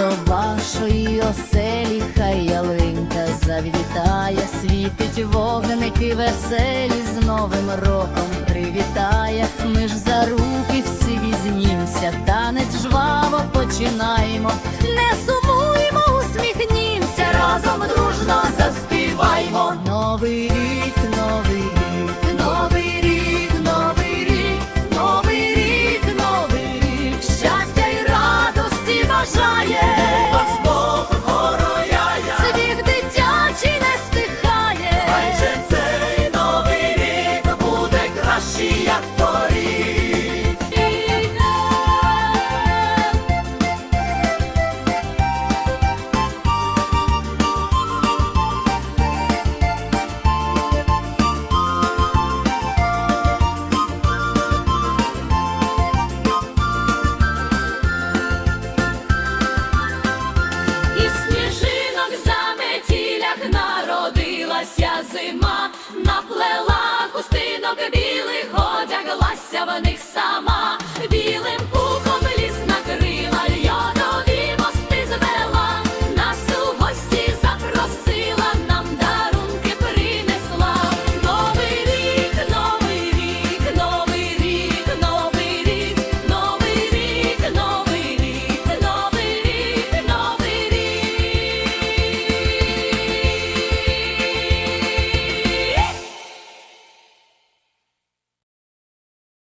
до вашої оселі, хай ялинка завітає, світить вогники веселі, з Новим роком привітає. Ми ж за руки всі візьмімся, танець жваво починаємо. Не сумуємо, усміхнімся, разом дружно заспіваймо. Новий yeah. Народилася зима, наплела хустинок білих, одяглася в них сама,